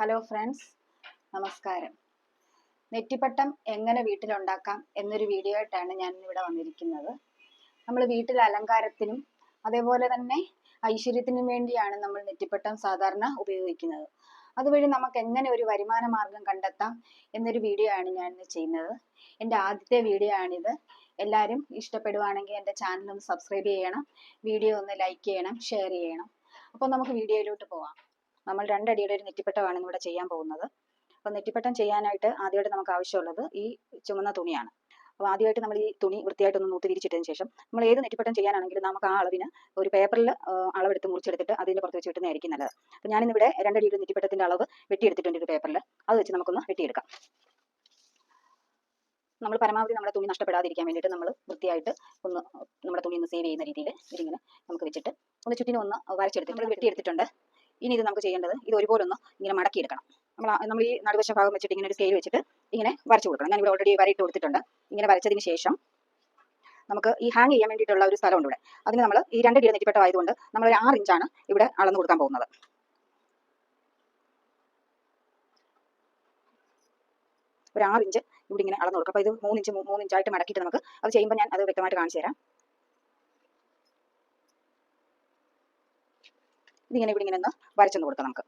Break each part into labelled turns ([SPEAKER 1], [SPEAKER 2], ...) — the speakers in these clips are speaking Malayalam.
[SPEAKER 1] ഹലോ ഫ്രണ്ട്സ് നമസ്കാരം. നെറ്റിപ്പട്ടം എങ്ങനെ വീട്ടിലുണ്ടാക്കാം എന്നൊരു വീഡിയോ ആയിട്ടാണ് ഞാൻ ഇവിടെ വന്നിരിക്കുന്നത്. നമ്മൾ വീട്ടിൽ അലങ്കാരത്തിനും അതേപോലെ തന്നെ ഐശ്വര്യത്തിനും വേണ്ടിയാണ് നമ്മൾ നെറ്റിപ്പട്ടം സാധാരണ ഉപയോഗിക്കുന്നത്. അതുവഴി നമുക്ക് എങ്ങനെ ഒരു വരുമാന മാർഗം കണ്ടെത്താം എന്നൊരു വീഡിയോ ആണ് ഞാൻ ഇന്ന് ചെയ്യുന്നത്. എന്റെ ആദ്യത്തെ വീഡിയോ ആണിത്. എല്ലാവരും ഇഷ്ടപ്പെടുവാണെങ്കിൽ എന്റെ ചാനൽ ഒന്ന് സബ്സ്ക്രൈബ് ചെയ്യണം. വീഡിയോ ഒന്ന് ലൈക്ക് ചെയ്യണം ഷെയർ ചെയ്യണം. അപ്പോൾ നമുക്ക് വീഡിയോയിലോട്ട് പോവാം. നമ്മൾ രണ്ടടിയുടെ ഒരു നെറ്റിപ്പട്ടമാണ് ഇവിടെ ചെയ്യാൻ പോകുന്നത്. അപ്പോൾ നെറ്റിപ്പട്ടം ചെയ്യാനായിട്ട് ആദ്യമായിട്ട് നമുക്ക് ആവശ്യമുള്ളത് ഈ ചുമന്ന തുണിയാണ്. അപ്പോൾ ആദ്യമായിട്ട് നമ്മൾ ഈ തുണി വൃത്തിയായിട്ടൊന്ന് നൂത്ത് തിരിച്ചിട്ടതിന് ശേഷം നമ്മൾ ഏത് നെറ്റിപ്പട്ടം ചെയ്യാനാണെങ്കിലും നമുക്ക് ആ അളവിന് ഒരു പേപ്പറിൽ അളവെടുത്ത് മുറിച്ചെടുത്തിട്ട് അതിന്റെ പുറത്ത് വെച്ച് കിട്ടുന്നതായിരിക്കും നല്ലത്. അപ്പോൾ ഞാനിന്നിവിടെ രണ്ടടിയുടെ നെറ്റിപ്പട്ടത്തിന്റെ അളവ് വെട്ടിയെടുത്തിട്ടുണ്ട് ഒരു പേപ്പറിൽ. അത് വെച്ച് നമുക്കൊന്ന് വെട്ടിയെടുക്കാം. നമ്മൾ പരമാവധി നമ്മുടെ തുണി നഷ്ടപ്പെടാതിരിക്കാൻ വേണ്ടിയിട്ട് നമ്മൾ വൃത്തിയായിട്ട് ഒന്ന് നമ്മുടെ തുണി ഒന്ന് സേവ് ചെയ്യുന്ന രീതിയിൽ ഇതിങ്ങനെ നമുക്ക് വെച്ചിട്ട് ഒന്ന് ചുറ്റിനും ഒന്ന് വരച്ചെടുത്തിട്ട് നമ്മൾ വെട്ടിയെടുത്തിട്ടുണ്ട്. ഇനി ഇത് നമുക്ക് ചെയ്യേണ്ടത് ഇത് ഒരുപോലെ ഒന്ന് ഇങ്ങനെ മടക്കിയെടുക്കണം. നമ്മൾ നമ്മൾ ഈ നടുവശ ഭാഗം വെച്ചിട്ട് ഇങ്ങനെ ഒരു സ്കെയിൽ വെച്ചിട്ട് ഇങ്ങനെ വരച്ചു കൊടുക്കണം. ഞാൻ ഇവിടെ ഓൾറെഡി വരയിട്ട് കൊടുത്തിട്ടുണ്ട്. ഇങ്ങനെ വരച്ചതിന് ശേഷം നമുക്ക് ഈ ഹാങ് ചെയ്യാൻ വേണ്ടിയിട്ടുള്ള ഒരു സ്ഥലമുണ്ട് ഇവിടെ അതിന് നമ്മൾ ഈ രണ്ട് കിലോ നെറ്റിപ്പെട്ടമായതുകൊണ്ട് നമ്മൾ ഒരു ആറ് ഇഞ്ചാണ് ഇവിടെ അളന്ന് കൊടുക്കാൻ പോകുന്നത്. ഒരു ആറ് ഇഞ്ച് ഇവിടെ ഇങ്ങനെ അളന്ന് കൊടുക്കും. അപ്പോൾ ഇത് മൂന്ന് ഇഞ്ച് മൂന്ന് ഇഞ്ചായിട്ട് മടക്കിയിട്ട് നമുക്ക് അത് ചെയ്യുമ്പോൾ ഞാൻ അത് വ്യക്തമായിട്ട് കാണിച്ചു തരാം. ഇതിങ്ങനെ ഇവിടെ ഇങ്ങനെ ഒന്ന് വരച്ചെന്ന് കൊടുക്കാം നമുക്ക്.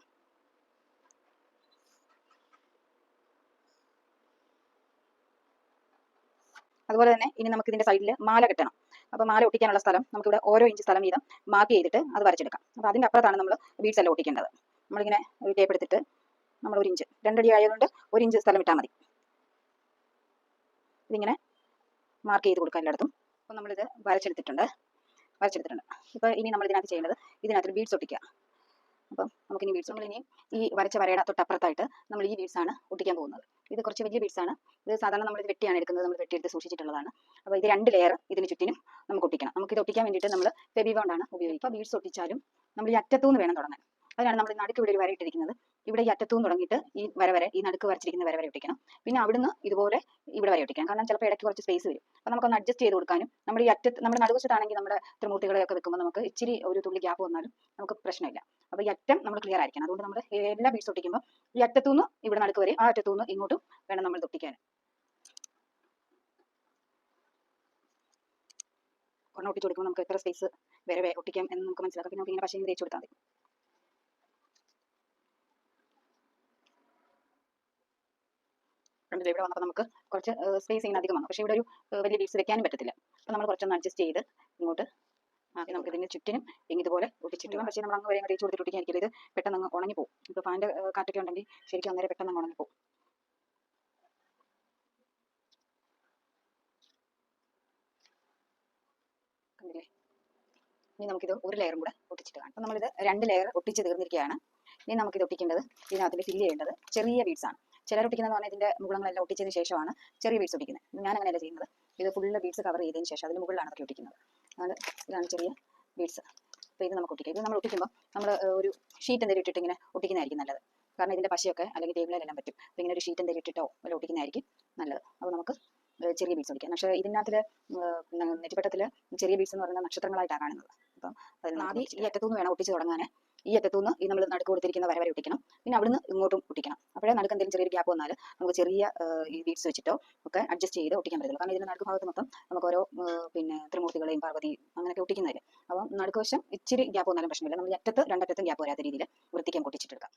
[SPEAKER 1] അതുപോലെ തന്നെ ഇനി നമുക്ക് ഇതിന്റെ സൈഡിൽ മാല കെട്ടണം. അപ്പോൾ മാല ഒട്ടിക്കാനുള്ള സ്ഥലം നമുക്കിവിടെ ഓരോ ഇഞ്ച് സ്ഥലം വീതം മാർക്ക് ചെയ്തിട്ട് അത് വരച്ചെടുക്കാം. അപ്പോൾ അതിന്റെ അപ്പുറത്താണ് നമ്മൾ ബീഡ്സ് എല്ലാം ഒട്ടിക്കേണ്ടത്. നമ്മളിങ്ങനെ ഒരു ടേപ്പ് എടുത്തിട്ട് നമ്മൾ ഒരു ഇഞ്ച് രണ്ടടി ആയതുകൊണ്ട് ഒരു ഇഞ്ച് സ്ഥലം ഇട്ടാൽ മതി. ഇതിങ്ങനെ മാർക്ക് ചെയ്ത് കൊടുക്കാം എല്ലായിടത്തും. അപ്പോൾ നമ്മളിത് വരച്ചെടുത്തിട്ടുണ്ട്. വരച്ചെടുത്തിട്ടുണ്ട്. ഇപ്പോൾ ഇനി നമ്മൾ ഇതിനകത്ത് ചെയ്യേണ്ടത് ഇതിനകത്ത് ബീഡ്സ് ഒട്ടിക്കുക. അപ്പം നമുക്കിനി ബീഡ്സ് നമ്മൾ ഇനി ഈ വരച്ച വരയുടെ തൊട്ടപ്പുറത്തായിട്ട് നമ്മൾ ഈ ബീഡ്സ് ആണ് ഒട്ടിക്കാൻ പോകുന്നത്. ഇത് കുറച്ച് വലിയ ബീഡ്സ് ആണ്. ഇത് സാധാരണ നമ്മൾ ഇത് വെട്ടിയാണ് എടുക്കുന്നത്. നമ്മൾ വെട്ടിയെടുത്ത് സൂക്ഷിച്ചിട്ടുള്ളതാണ്. അപ്പോൾ ഇത് രണ്ട് ലെയർ ഇതിന് ചുറ്റിനും നമുക്ക് ഒട്ടിക്കണം. നമുക്ക് ഇത് ഒട്ടിക്കാൻ വേണ്ടിയിട്ട് നമ്മൾ ഫെബി ബോണ്ടാണ് ഉപയോഗിക്കുക. ബീഡ്സ് ഒട്ടിച്ചാലും നമ്മൾ ഈ അറ്റത്തുനിന്ന് വേണം തുടങ്ങാൻ. അതിനാണ് നമ്മൾ നടുക്ക് ഇവിടെ ഒരു വര ഇട്ടിരിക്കുന്നത്. ഇവിടെ ഈ അറ്റത്തുനിന്ന് തുടങ്ങിയിട്ട് ഈ വര വരെ ഈ നടുക്ക് വരച്ചിരിക്കുന്ന വര വരെ ഒട്ടിക്കണം. പിന്നെ അവിടുന്ന് ഇതുപോലെ ഇവിടെ വരെ ഒട്ടിക്കണം. കാരണം ചിലപ്പോൾ ഇടയ്ക്ക് കുറച്ച് സ്പേസ് വരും. അപ്പോൾ നമുക്കൊന്ന് അഡ്ജസ്റ്റ് ചെയ്ത് കൊടുക്കാനും നമ്മുടെ ഈ അറ്റത്ത് നമ്മുടെ നടുവശത്താണെങ്കിൽ നമ്മുടെ ത്രിമൂർത്തികളെയൊക്കെ വെക്കുമ്പോൾ നമുക്ക് ഇച്ചിരി ഒരു തുള്ളി ഗ്യാപ്പ് വന്നാലും നമുക്ക് പ്രശ്നമില്ല. അപ്പോൾ ഈ അറ്റം നമ്മൾ ക്ലിയർ ആയിരിക്കണം. അതുകൊണ്ട് നമ്മൾ എല്ലാ ബീഡ്സ് ഒട്ടിക്കുമ്പോൾ ഈ അറ്റത്തുനിന്ന് ഇവിടെ നടുക്ക് വരെ ആ അറ്റത്തുനിന്ന് ഇങ്ങോട്ടും വേണം നമ്മൾ ഒട്ടിക്കാൻ ഒരെണ്ണം ഒട്ടിച്ച് കൊടുക്കുമ്പോൾ നമുക്ക് എത്ര സ്പേസ് വരെ ഒട്ടിക്കാം എന്ന് നമുക്ക് മനസ്സിലാക്കാം. പിന്നെ നമുക്ക് ഇങ്ങനെ പശയും തേച്ച് കൊടുത്താൽ മതി. കണ്ടില്ലേ ഇവിടെ വന്നപ്പോൾ നമുക്ക് കുറച്ച് സ്പേസ് ഇങ്ങനെ അധികം വന്നു. പക്ഷേ ഇവിടെ ഒരു വലിയ ലീവ്സ് വെക്കാനും പറ്റത്തില്ല. അപ്പോൾ നമ്മൾ കുറച്ചൊന്ന് അഡ്ജസ്റ്റ് ചെയ്ത് ഇങ്ങോട്ട് ആക്കി നമുക്ക് ഇതിന് ചുറ്റിനും ഇങ്ങനെ ഇതുപോലെ ഒട്ടിച്ചിട്ട് പക്ഷേ നമ്മൾ അങ്ങ് വരെ തേച്ച് കൊടുത്തിട്ട് ഒട്ടിക്കാനിരിക്കില്ല ഇത് പെട്ടെന്ന് അങ്ങ് ഉണങ്ങി പോകും ഇപ്പോൾ ഫാന്റെ കാറ്റൊക്കെ ഉണ്ടെങ്കിൽ ശരിക്കും അന്നേരം പെട്ടെന്ന് അങ്ങ് ഉണങ്ങി പോകും കണ്ടില്ലേ? ഇനി നമുക്കിത് ഒരു ലെയറും കൂടെ ഒട്ടിച്ചിട്ട് കാണാം. അപ്പോൾ നമ്മളിത് രണ്ട് ലെയർ ഒട്ടിച്ച് തീർന്നിരിക്കുകയാണ്. ഇനി നമുക്കിത് ഒട്ടിക്കേണ്ടത് ഇതിനകത്ത് ഫില്ല് ചെയ്യേണ്ടത് ചെറിയ ബീഡ്സ് ആണ്. ചിലർ ഒട്ടിക്കുന്നത് പറഞ്ഞാൽ ഇതിന്റെ മുകളങ്ങളെല്ലാം ഒട്ടിച്ചതിന് ശേഷമാണ് ചെറിയ ബീഡ്സ് ഒട്ടിക്കുന്നത്. ഞാൻ അങ്ങനെയല്ല ചെയ്യുന്നത്. ഇത് ഫുള്ള് ബീഡ്സ് കവർ ചെയ്തതിന് ശേഷം അതിന് മുകളിലാണ് അതൊക്കെ ഒട്ടിക്കുന്നത്. അതാണ് ഇതാണ് ചെറിയ ബീഡ്സ് അപ്പോൾ ഇത് നമുക്ക് ഒട്ടിക്കാം. ഇത് നമ്മൾ ഒട്ടിക്കുമ്പോൾ നമ്മൾ ഒരു ഷീറ്റ് എന്തെങ്കിലും ഇട്ടിട്ട് ഇങ്ങനെ ഒട്ടിക്കുന്നതായിരിക്കും നല്ലത്. കാരണം ഇതിന്റെ പശയൊക്കെ അല്ലെങ്കിൽ ടേബിളിലെല്ലാം പറ്റും. അപ്പോൾ ഇങ്ങനെ ഒരു ഷീറ്റ് എന്തെങ്കിലും ഇട്ടിട്ടോ വല്ല ഒട്ടിക്കുന്നതായിരിക്കും നല്ലത്. അപ്പോൾ നമുക്ക് ചെറിയ ബീഡ്സ് ഒട്ടിക്കാം. പക്ഷേ ഇതിനകത്തിൽ നെറ്റിപ്പട്ടത്തിൽ ചെറിയ ബീഡ്സ് എന്ന് പറയുന്നത് നക്ഷത്രങ്ങളായിട്ടാണ് കാണുന്നത്. അപ്പം അതിൽ ആദ്യം ഈ അറ്റത്തുനിന്ന് വേണം ഒട്ടിച്ച് തുടങ്ങാൻ ഈ അറ്റത്തുനിന്ന് ഈ നമ്മൾ നടുക്ക് കൊടുത്തിരിക്കുന്ന വര വരെ ഒട്ടിക്കണം. പിന്നെ അവിടുന്ന് ഇങ്ങോട്ടും ഒട്ടിക്കണം. അപ്പോഴേ നടുക്ക് എന്തെങ്കിലും ചെറിയൊരു ഗ്യാപ്പ് വന്നാൽ നമുക്ക് ചെറിയ ഈ ബീഡ്സ് വെച്ചിട്ടോ ഒക്കെ അഡ്ജസ്റ്റ് ചെയ്ത് ഒട്ടിക്കാൻ പറ്റുള്ളൂ കാരണം ഇതിന്റെ നടുക്ക് ഭാഗത്ത് മൊത്തം നമുക്ക് ഓരോ പിന്നെ ത്രിമൂർത്തികളെയും പാർവതി അങ്ങനെയൊക്കെ ഒട്ടിക്കുന്നതിൽ അപ്പം നടുക്ക് വശം ഇച്ചിരി ഗ്യാപ്പ് വന്നാലും പ്രശ്നമില്ല. നമ്മൾ അറ്റത്ത് രണ്ടറ്റത്തും ഗ്യാപ്പ് വരാത്ത രീതിയിൽ വൃത്തിക്കാൻ പൊട്ടിച്ചിട്ടെടുക്കാം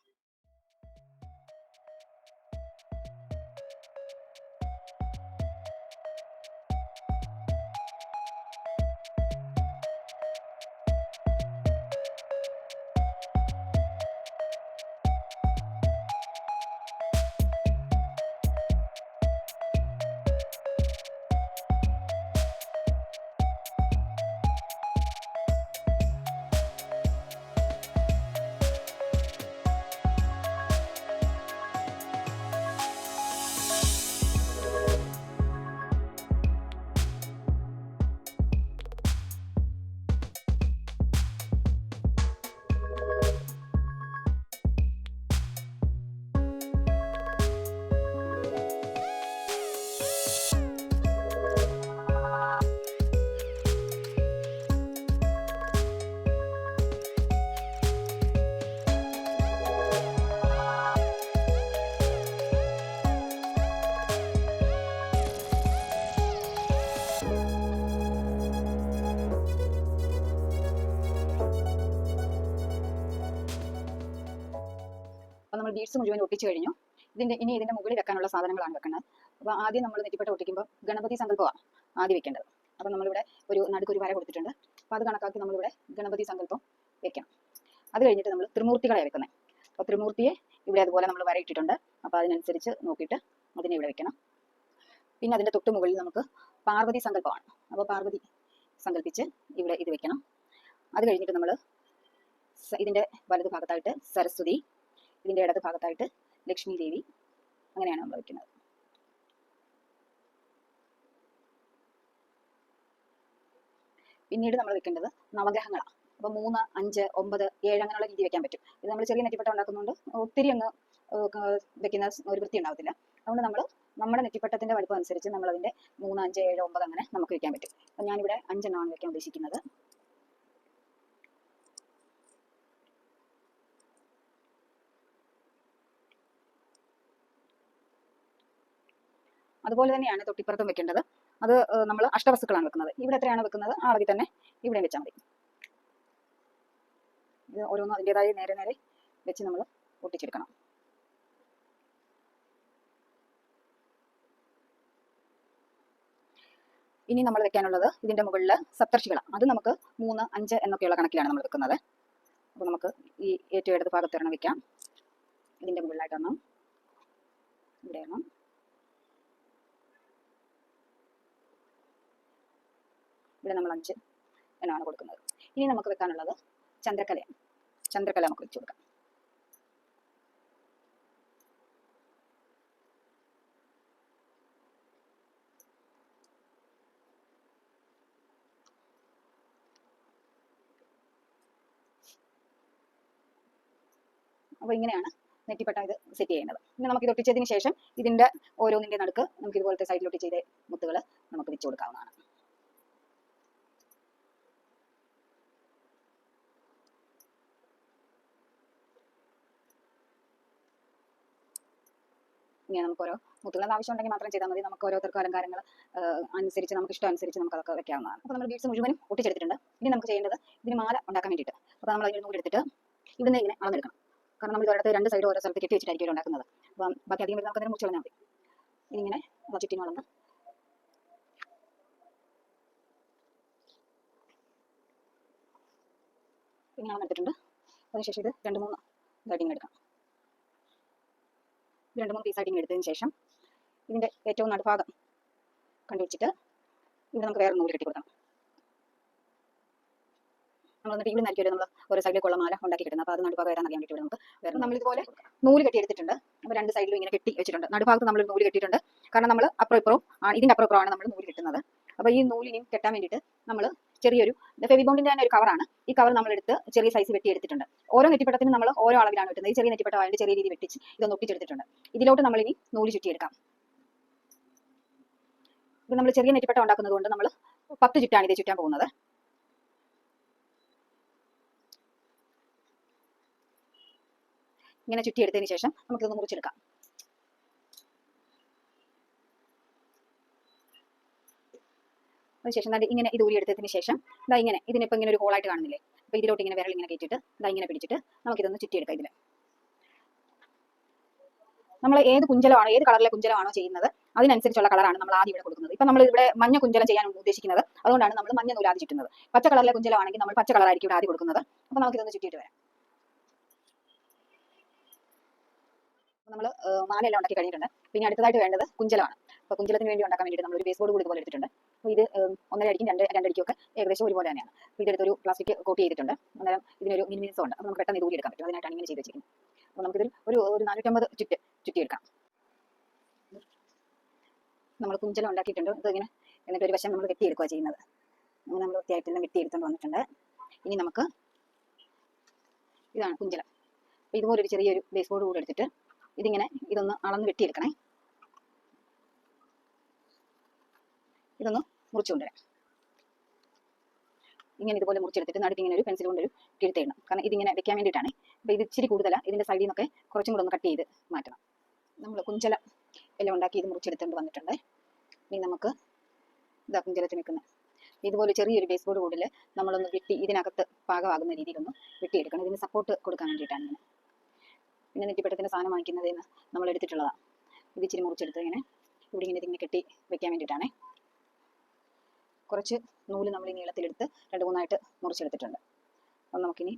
[SPEAKER 1] നമ്മൾ ബീഡ്സ് മുഴുവൻ ഒട്ടിച്ചു കഴിഞ്ഞു. ഇതിന്റെ ഇനി ഇതിന്റെ മുകളിൽ വെക്കാനുള്ള സാധനങ്ങളാണ് വെക്കുന്നത് അപ്പോൾ ആദ്യം നമ്മൾ നെറ്റിപ്പട്ട ഒട്ടിക്കുമ്പോൾ ഗണപതി സങ്കല്പമാണ് ആദ്യം വെക്കേണ്ടത്. അപ്പോൾ നമ്മളിവിടെ ഒരു നടുക്ക് ഒരു വര കൊടുത്തിട്ടുണ്ട്. അപ്പോൾ അത് കണക്കാക്കി നമ്മളിവിടെ ഗണപതി സങ്കല്പം വെക്കണം. അത് കഴിഞ്ഞിട്ട് നമ്മൾ ത്രിമൂർത്തികളെ വെക്കുന്നത് അപ്പോൾ ത്രിമൂർത്തിയെ ഇവിടെ അതുപോലെ നമ്മൾ വര ഇട്ടിട്ടുണ്ട്. അപ്പോൾ അതിനനുസരിച്ച് നോക്കിയിട്ട് അതിനെ ഇവിടെ വെക്കണം. പിന്നെ അതിന്റെ തൊട്ട് മുകളിൽ നമുക്ക് പാർവതി സങ്കല്പമാണ്. അപ്പോൾ പാർവതി സങ്കല്പിച്ച് ഇവിടെ ഇത് വെക്കണം. അത് കഴിഞ്ഞിട്ട് നമ്മൾ ഇതിന്റെ വലതു ഭാഗത്തായിട്ട് സരസ്വതി ഇതിന്റെ ഇടത് ഭാഗത്തായിട്ട് ലക്ഷ്മി ദേവി അങ്ങനെയാണ് നമ്മൾ വയ്ക്കുന്നത്. പിന്നീട് നമ്മൾ വെക്കേണ്ടത് നവഗ്രഹങ്ങളാണ്. അപ്പോൾ മൂന്ന് അഞ്ച് ഒമ്പത് ഏഴ് അങ്ങനെയുള്ള രീതി വെക്കാൻ പറ്റും. ഇത് നമ്മൾ ചെറിയ നെറ്റിപ്പട്ട ഉണ്ടാക്കുന്നതുകൊണ്ട് ഒത്തിരി അങ്ങ് വെക്കുന്ന ഒരു വൃത്തി ഉണ്ടാവത്തില്ല. അതുകൊണ്ട് നമ്മൾ നമ്മുടെ നെറ്റിപ്പട്ടത്തിന്റെ വലുപ്പം അനുസരിച്ച് നമ്മൾ അതിന്റെ മൂന്ന് അഞ്ച് ഏഴ് ഒമ്പത് അങ്ങനെ നമുക്ക് വെക്കാൻ പറ്റും. അപ്പം ഞാനിവിടെ അഞ്ചെണ്ണമാണ് വെക്കാൻ ഉദ്ദേശിക്കുന്നത്. അതുപോലെ തന്നെയാണ് തൊട്ടിപ്പുറത്തും വെക്കേണ്ടത്. അത് നമ്മൾ അഷ്ടവസ്തുക്കളാണ് വെക്കുന്നത്. ഇവിടെ എത്രയാണ് വെക്കുന്നത്? ആ അളവിൽ തന്നെ ഇവിടെ വെച്ചാൽ മതി. ഇത് ഓരോന്നും അതിന്റെതായ നേരെ നേരെ വെച്ച് നമ്മൾ ഒട്ടിച്ചെടുക്കണം. ഇനി നമ്മൾ വെക്കാനുള്ളത് ഇതിന്റെ മുകളിൽ സപ്തർഷികളാണ് അത് നമുക്ക് മൂന്ന് അഞ്ച് എന്നൊക്കെയുള്ള കണക്കിലാണ് നമ്മൾ വെക്കുന്നത്. അപ്പോൾ നമുക്ക് ഈ ഏറ്റവും ഇടത് ഭാഗത്ത് ഒരെണ്ണം വെക്കാം. ഇതിന്റെ മുകളിലായിട്ടൊന്നും ഇവിടെ ഒരെണ്ണം ഇവിടെ നമ്മൾ അഞ്ച് എന്നാണ് കൊടുക്കുന്നത്. ഇനി നമുക്ക് വെക്കാനുള്ളത് ചന്ദ്രക്കലയാണ് ചന്ദ്രക്കല നമുക്ക് വെച്ച് കൊടുക്കാം. അപ്പോൾ ഇങ്ങനെയാണ് നെറ്റിപ്പട്ട ഇത് സെറ്റ് ചെയ്യുന്നത്. പിന്നെ നമുക്ക് ഇത് ഒട്ടിച്ചതിന് ശേഷം ഇതിന്റെ ഓരോന്നിന്റെ നടുക്ക് നമുക്ക് ഇതുപോലത്തെ സൈഡിൽ ചെയ്ത മുത്തുകൾ നമുക്ക് വെച്ച് കൊടുക്കാവുന്നതാണ്. ഇങ്ങനെ നമുക്ക് ഓരോ മുത്തുകളുടെ ആവശ്യം ഉണ്ടെങ്കിൽ മാത്രം ചെയ്താൽ മതി. നമുക്ക് ഓരോരുത്തർക്കും അലങ്കാരങ്ങൾ അനുസരിച്ച് നമുക്ക് ഇഷ്ടം അനുസരിച്ച് നമുക്ക് അതൊക്കെ വെക്കാവുന്നതാണ്. അപ്പോൾ നമ്മൾ ബീഡ്സ് മുഴുവനും ഒട്ടിച്ചെടുത്തിട്ടുണ്ട് ഇനി നമുക്ക് ചെയ്യേണ്ടത് ഇതിന് മാല ഉണ്ടാക്കാൻ വേണ്ടിയിട്ട്. അപ്പോൾ നമ്മൾ അതിനൊന്നും കൂടി എടുത്തിട്ട് ഇവിടുന്ന് ഇങ്ങനെ അളന്നെടുക്കണം. കാരണം നമ്മൾ ഇതോടത്ത് രണ്ട് സൈഡ് ഓരോ സ്ഥലത്ത് കെട്ടി വെച്ചിട്ടായിരിക്കും ഇവിടെ ഉണ്ടാക്കുന്നത്. അപ്പം ബാക്കി അധികം വരുന്ന നമുക്ക് അതിനെ മുറിച്ച് കളഞ്ഞാൽ മതി. ഇതിങ്ങനെ ചുറ്റിന് വളർന്ന് ഇങ്ങനെ അളന്നെടുത്തിട്ടുണ്ട്. അതിനുശേഷം ഇത് രണ്ട് മൂന്ന് ഗൈഡിങ് എടുക്കാം. രണ്ട് മൂന്ന് പീസായിട്ട് ഇങ്ങനെ എടുത്തതിന് ശേഷം ഇതിന്റെ ഏറ്റവും നടുഭാഗം കണ്ടുവച്ചിട്ട് ഇവിടെ നമുക്ക് വേറെ നൂൽ കെട്ടി കൊടുക്കണം നമ്മൾ എന്നിട്ട് ഇവിടെ നിന്നായിരിക്കും നമ്മൾ ഓരോ സൈഡിലേക്കുള്ള മാല ഉണ്ടാക്കി കിട്ടുന്നത്. അപ്പോൾ അത് നടുഭാഗം വരാൻ അറിയാൻ വേണ്ടി നമുക്ക് വേറെ നമ്മൾ ഇതുപോലെ നൂൽ കെട്ടി എടുത്തിട്ടുണ്ട് അപ്പോൾ രണ്ട് സൈഡിലും ഇങ്ങനെ കെട്ടി വെച്ചിട്ടുണ്ട്. നടുഭാഗത്ത് നമ്മൾ നൂൽ കെട്ടിയിട്ടുണ്ട്. കാരണം നമ്മൾ അപ്പുറം ഇപ്പുറവും ആണ് ഇതിന്റെ അപ്പുറം ഇപ്പുറമാണ് നമ്മൾ നൂൽ കിട്ടുന്നത്. അപ്പോൾ ഈ നൂലിനെയും കെട്ടാൻ വേണ്ടിയിട്ട് നമ്മൾ ചെറിയൊരു ഫെവി ഫെവിബോണ്ടിന്റെ തന്നെ ഒരു കവറാണ് ഈ കവർ നമ്മൾ എടുത്ത് ചെറിയ സൈസ് വെട്ടി എടുത്തിട്ടുണ്ട്. ഓരോ നെറ്റിപ്പട്ടത്തിന് നമ്മൾ ഓരോ അളവിലാണ് വെട്ടുന്നത്. ഈ ചെറിയ നെറ്റിപ്പട്ടം അതിന്റെ ചെറിയ രീതി വെട്ടിച്ച് ഇതൊന്ന് ഒട്ടിച്ചെടുത്തിട്ടുണ്ട്. ഇതിലോട്ട് നമ്മൾ ഇനി നൂൽ ചുറ്റിയെടുക്കാം. ഇത് നമ്മൾ ചെറിയ നെറ്റിപ്പട്ടം ഉണ്ടാക്കുന്നത് നമ്മൾ പത്ത് ചുറ്റാണ് ഇത് ചുറ്റാൻ പോകുന്നത്. ഇങ്ങനെ ചുറ്റിയെടുത്തതിന് ശേഷം നമുക്കിതൊന്ന് മുറിച്ചെടുക്കാം. അതിനുശേഷം നല്ല ഇങ്ങനെ ഇത് ഊരിയെടുത്തതിന് ശേഷം ഇതാ ഇങ്ങനെ ഇതിനിപ്പോൾ ഇങ്ങനെ ഒരു ഹോളായിട്ട് കാണുന്നില്ലേ? അപ്പോൾ ഇതിലോട്ട് ഇങ്ങനെ വിരൽ ഇങ്ങനെ കയറ്റിയിട്ട് ഇതാ ഇങ്ങനെ പിടിച്ചിട്ട് നമുക്കിതൊന്ന് ചുറ്റിയെടുക്കാം ഇതിൽ നമ്മൾ ഏത് കുഞ്ചലമാണോ ഏത് കളറിലെ കുഞ്ചലമാണോ ചെയ്യുന്നത് അതിനനുസരിച്ചുള്ള കളറാണ് നമ്മൾ ആദ്യം ഇവിടെ കൊടുക്കുന്നത്. ഇപ്പം നമ്മൾ ഇവിടെ മഞ്ഞ കുഞ്ചലം ചെയ്യാൻ ഉദ്ദേശിക്കുന്നത് അതുകൊണ്ടാണ് നമ്മൾ മഞ്ഞ നൂലാതി ചുറ്റുന്നത്. പച്ച കളറിലെ കുഞ്ചലമാണെങ്കിൽ നമ്മൾ പച്ച കളറായിരിക്കും ഇവിടെ ആദ്യം കൊടുക്കുന്നത്. അപ്പോൾ നമുക്കിതൊന്ന് ചുറ്റിയിട്ട് വരാം. നമ്മൾ മാലയെല്ലാം ഉണ്ടാക്കി കഴിഞ്ഞിട്ടുണ്ട്. പിന്നെ അടുത്തതായിട്ട് വേണ്ടത് കുഞ്ചലമാണ്. അപ്പോൾ കുഞ്ചലത്തിന് വേണ്ടി ഉണ്ടാക്കാൻ വേണ്ടിയിട്ട് നമ്മൾ ഒരു ബോർഡ് കൂടി ഇതുപോലെ എടുത്തിട്ടുണ്ട്. അപ്പോൾ ഇത് ഒന്നര അടിക്കും രണ്ട് രണ്ടടിക്കൊക്കെ ഏകദേശം ഒരുപോലെ തന്നെയാണ്. അപ്പോൾ ഇതെടുത്തൊരു പ്ലാസ്റ്റിക് കോട്ട് ചെയ്തിട്ടുണ്ട്. അന്നേരം ഇതിനൊരു മിനിമിനിസം ഉണ്ട്. അപ്പോൾ നമുക്ക് പെട്ടെന്ന് ഇത് എടുക്കാൻ പറ്റും. അതിനായിട്ടാണ് ഇങ്ങനെ ചെയ്ത് വെച്ചിരിക്കുന്നത്. അപ്പോൾ നമുക്കിതിൽ ഒരു ഒരു നാനൂറ്റമ്പത് ചുറ്റ് ചുറ്റിയെടുക്കാം. നമ്മൾ കുഞ്ചലം ഉണ്ടാക്കിയിട്ടുണ്ട്. ഇതിങ്ങനെ എന്നിട്ട് ഒരു വശം നമ്മൾ വെട്ടിയെടുക്കുക ചെയ്യുന്നത്. അങ്ങനെ നമ്മൾ വൃത്തിയായിട്ടെല്ലാം വെട്ടിയെടുത്തുകൊണ്ട് വന്നിട്ടുണ്ട്. ഇനി നമുക്ക് ഇതാണ് കുഞ്ചലം. അപ്പോൾ ഇതുപോലൊരു ചെറിയൊരു ബേസ് ബോർഡ് കൂടെ എടുത്തിട്ട് ഇതിങ്ങനെ ഇതൊന്ന് അളന്ന് വെട്ടിയെടുക്കണേ. ഇതൊന്ന് മുറിച്ചു കൊണ്ടുവരാം. ഇങ്ങനെ ഇതുപോലെ മുറിച്ചെടുത്തിട്ട് നടുക്ക് ഇങ്ങനെ ഒരു പെൻസിൽ കൊണ്ടൊരു കിഴുത്തിടണം കാരണം ഇതിങ്ങനെ വെക്കാൻ വേണ്ടിയിട്ടാണ്. അപ്പോൾ ഇത് ഇച്ചിരി കൂടുതലാണ് ഇതിന്റെ സൈഡിൽ നിന്നൊക്കെ കുറച്ചും കൂടെ ഒന്ന് കട്ട് ചെയ്ത് മാറ്റണം. നമ്മൾ കുഞ്ചല എല്ലാം ഉണ്ടാക്കി ഇത് മുറിച്ചെടുത്തുകൊണ്ട് വന്നിട്ടുണ്ട്. ഇനി നമുക്ക് ഇതാ കുഞ്ചലത്തിൽ നിൽക്കുന്ന. ഇതുപോലെ ചെറിയൊരു ബേസ് ബോർഡ് കൂടുതൽ നമ്മളൊന്ന് വെട്ടി ഇതിനകത്ത് പാകമാകുന്ന രീതിയിലൊന്ന് വെട്ടിയെടുക്കണം. ഇതിന് സപ്പോർട്ട് കൊടുക്കാൻ വേണ്ടിയിട്ടാണ് ഇങ്ങനെ. പിന്നെ നെറ്റിപ്പട്ടത്തിന്റെ സാധനം വാങ്ങിക്കുന്നതിൽ നിന്ന് നമ്മൾ എടുത്തിട്ടുള്ളതാണ് ഇത് ഇച്ചിരി മുറിച്ചെടുത്ത് ഇങ്ങനെ ഇവിടെ ഇങ്ങനെ ഇതിങ്ങനെ കെട്ടി വെക്കാൻ വേണ്ടിയിട്ടാണേ. കുറച്ച് നൂൽ നമ്മൾ ഈ നീളത്തിലെടുത്ത് രണ്ട് മൂന്നായിട്ട് മുറിച്ചെടുത്തിട്ടുണ്ട്. അപ്പം നമുക്കിനി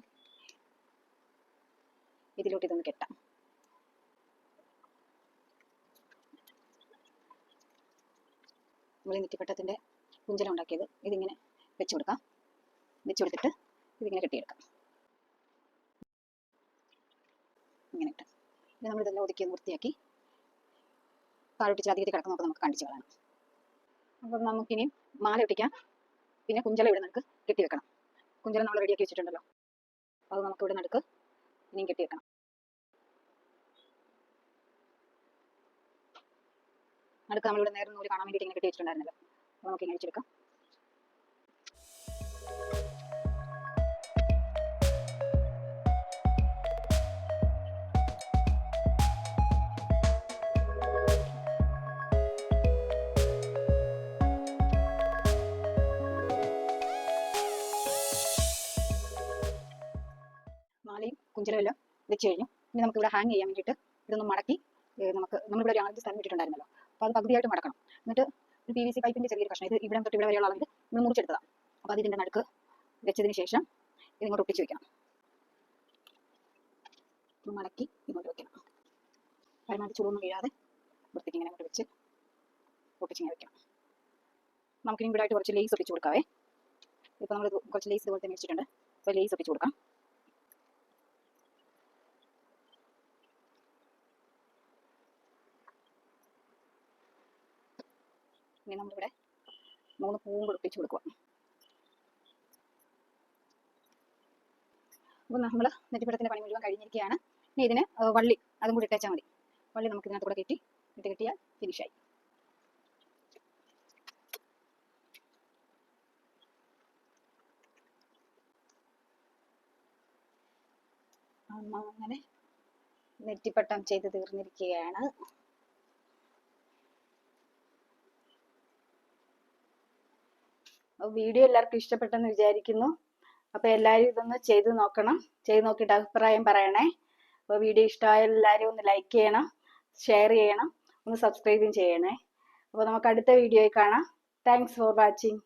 [SPEAKER 1] ഇതിലോട്ട് ഇതൊന്ന് കെട്ടാം. നമ്മൾ ഈ നെറ്റിപ്പട്ടത്തിന്റെ കുഞ്ചലം ഉണ്ടാക്കിയത് ഇതിങ്ങനെ വെച്ച് കൊടുക്കാം. വെച്ച് കൊടുത്തിട്ട് ഇതിങ്ങനെ കെട്ടിയെടുക്കാം. ഇങ്ങനെ ഇട്ട്. ഇനി നമ്മളിതെല്ലാം ഒതുക്കി വൃത്തിയാക്കി താഴോട്ട് അധികത്തിൽ കിടക്കുന്നതൊക്കെ നമുക്ക് കാണിച്ചു കളയണം അപ്പം നമുക്കിനി മാല ഒട്ടിക്കാം. പിന്നെ കുഞ്ചല ഇവിടെ നമുക്ക് കെട്ടി വെക്കണം. കുഞ്ചല നമ്മൾ റെഡിയാക്കി വെച്ചിട്ടുണ്ടല്ലോ. അത് നമുക്ക് ഇവിടെ നടുക്ക് ഇനിയും കെട്ടി വെക്കണം. നടുക്ക് നമ്മളിവിടെ നേരെ നൂൽ കാണാൻ വേണ്ടിയിട്ട് ഇങ്ങനെ കെട്ടി വെച്ചിട്ടുണ്ടായിരുന്നല്ലോ. അപ്പോൾ നമുക്ക് ഇങ്ങനെ വെച്ചെടുക്കാം മാലയും കുഞ്ചലും എല്ലാം വെച്ച് കഴിഞ്ഞു. ഇനി നമുക്ക് ഇവിടെ ഹാങ് ചെയ്യാൻ വേണ്ടിയിട്ട് ഇതൊന്ന് മടക്കി നമുക്ക് നമ്മളിവിടെ ഒരു ആദ്യം സ്ഥലം ഇട്ടിട്ടുണ്ടായിരുന്നല്ലോ. അപ്പോൾ അത് പകുതിയായിട്ട് മടക്കണം. എന്നിട്ട് ഒരു പി വി സി പൈപ്പിന്റെ ചെറിയൊരു കഷ്ണം. ഇത് ഇവിടെ തൊട്ട് ഇവിടെ വരെയുള്ള അളവിൽ നമ്മൾ മുറിച്ചെടുത്തതാണ് അപ്പോൾ അത് ഇതിന്റെ നടുക്ക് വെച്ചതിന് ശേഷം ഇതിങ്ങോട്ട് ഒട്ടിച്ച് വെക്കണം. മടക്കി ഇങ്ങോട്ട് വെക്കണം. പരമാവധി ചൂടൊന്നും വീഴാതെ വൃത്തിക്ക് ഇങ്ങനെ അങ്ങോട്ട് വെച്ച് ഒട്ടിച്ചിങ്ങനെ വെക്കണം. നമുക്കിനി ഇവിടെ ആയിട്ട് കുറച്ച് ലേസ് ഒട്ടിച്ച് കൊടുക്കാവേ. ഇപ്പോൾ നമ്മൾ കുറച്ച് ലേസ് ഇതുപോലെ തന്നെ വെച്ചിട്ടുണ്ട്. അപ്പോൾ ലേസ് ഒട്ടിച്ച് കൊടുക്കാം. ഇനി നമ്മളിവിടെ മൂന്ന് പൂവും കൂടെ കൊടുക്കുക അപ്പോൾ നമ്മൾ നെറ്റിപ്പടത്തിന്റെ പണി മുഴുവൻ കഴിഞ്ഞിരിക്കുകയാണ്. ഇനി ഇതിന് വള്ളി അതും കൂടി ഇട്ടേച്ചാൽ മതി. വള്ളി നമുക്ക് ഇതിനകത്ത് കൂടെ കെട്ടി ഇട്ട് കെട്ടിയാൽ ഫിനിഷായി അങ്ങനെ നെറ്റിപ്പട്ടം ചെയ്ത് തീർന്നിരിക്കുകയാണ്. വീഡിയോ എല്ലാവർക്കും ഇഷ്ടപ്പെട്ടെന്ന് വിചാരിക്കുന്നു. അപ്പോൾ എല്ലാവരും ഇതൊന്ന് ചെയ്ത് നോക്കണം. ചെയ്ത് നോക്കിയിട്ട് അഭിപ്രായം പറയണേ. അപ്പോൾ വീഡിയോ ഇഷ്ടമായ എല്ലാവരും ഒന്ന് ലൈക്ക് ചെയ്യണം ഷെയർ ചെയ്യണം ഒന്ന് സബ്സ്ക്രൈബും ചെയ്യണേ. അപ്പോൾ നമുക്ക് അടുത്ത വീഡിയോയിൽ കാണാം. Thanks for watching